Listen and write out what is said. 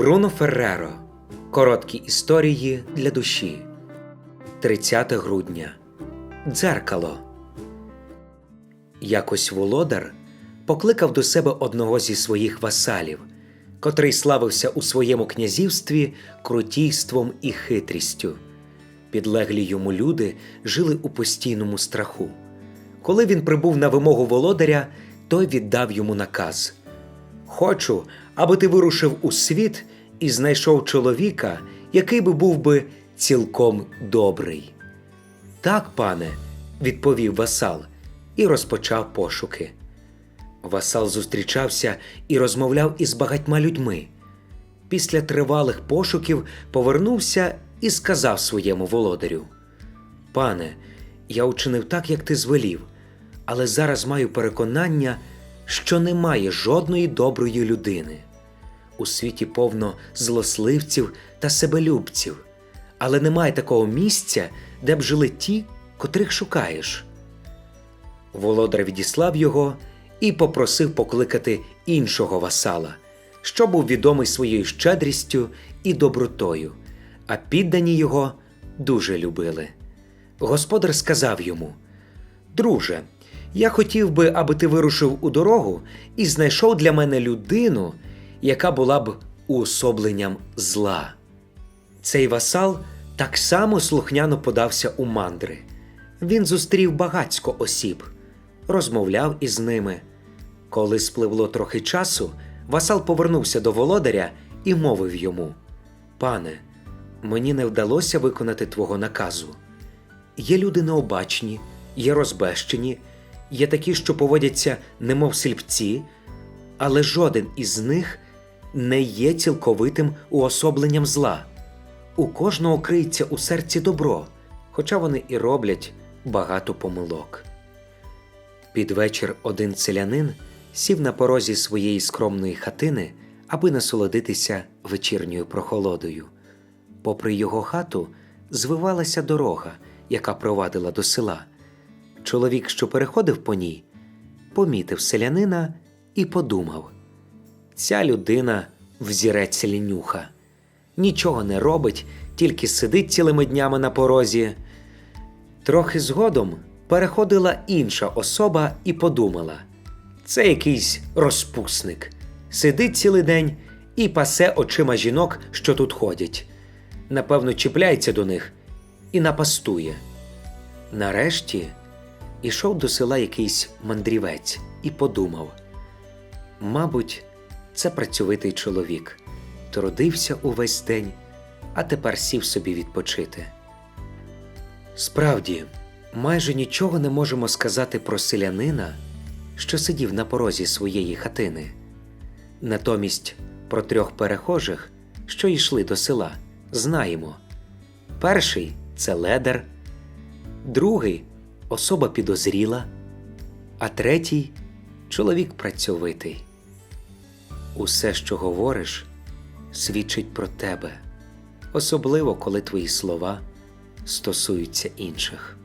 Бруно Ферреро. Короткі історії для душі. 30 грудня. Дзеркало. Якось володар покликав до себе одного зі своїх васалів, котрий славився у своєму князівстві крутійством і хитрістю. Підлеглі йому люди жили у постійному страху. Коли він прибув на вимогу володаря, той віддав йому наказ Хочу, аби ти вирушив у світ і знайшов чоловіка, який би був би цілком добрий. Так, пане, відповів васал і розпочав пошуки. Васал зустрічався і розмовляв із багатьма людьми. Після тривалих пошуків повернувся і сказав своєму володарю: Пане, я учинив так, як ти звелів, але зараз маю переконання, що немає жодної доброї людини. У світі повно злосливців та себелюбців, але немає такого місця, де б жили ті, котрих шукаєш. Володар відіслав його і попросив покликати іншого васала, що був відомий своєю щедрістю і добротою, а піддані його дуже любили. Господар сказав йому: Друже, я хотів би, аби ти вирушив у дорогу і знайшов для мене людину, яка була б уособленням зла. Цей васал так само слухняно подався у мандри. Він зустрів багацько осіб, розмовляв із ними. Коли спливло трохи часу, васал повернувся до володаря і мовив йому: Пане, мені не вдалося виконати твого наказу. Є люди необачні, є розбещені, є такі, що поводяться немов сліпці, але жоден із них не є цілковитим уособленням зла. У кожного криється у серці добро, хоча вони і роблять багато помилок. Під вечір один селянин сів на порозі своєї скромної хатини, аби насолодитися вечірньою прохолодою. Попри його хату звивалася дорога, яка провадила до села. Чоловік, що переходив по ній, помітив селянина і подумав: ця людина взірець лінюха, нічого не робить, тільки сидить цілими днями на порозі. Трохи згодом переходила інша особа і подумала: це якийсь розпусник, сидить цілий день і пасе очима жінок, що тут ходять. Напевно, чіпляється до них і напастує. Нарешті ішов до села якийсь мандрівець і подумав: мабуть, це працьовитий чоловік, трудився увесь день, а тепер сів собі відпочити. Справді, майже нічого не можемо сказати про селянина, що сидів на порозі своєї хатини. Натомість про трьох перехожих, що йшли до села, знаємо. Перший це ледар, другий особа підозріла, а третій чоловік працьовитий. Усе, що говориш, свідчить про тебе, особливо коли твої слова стосуються інших.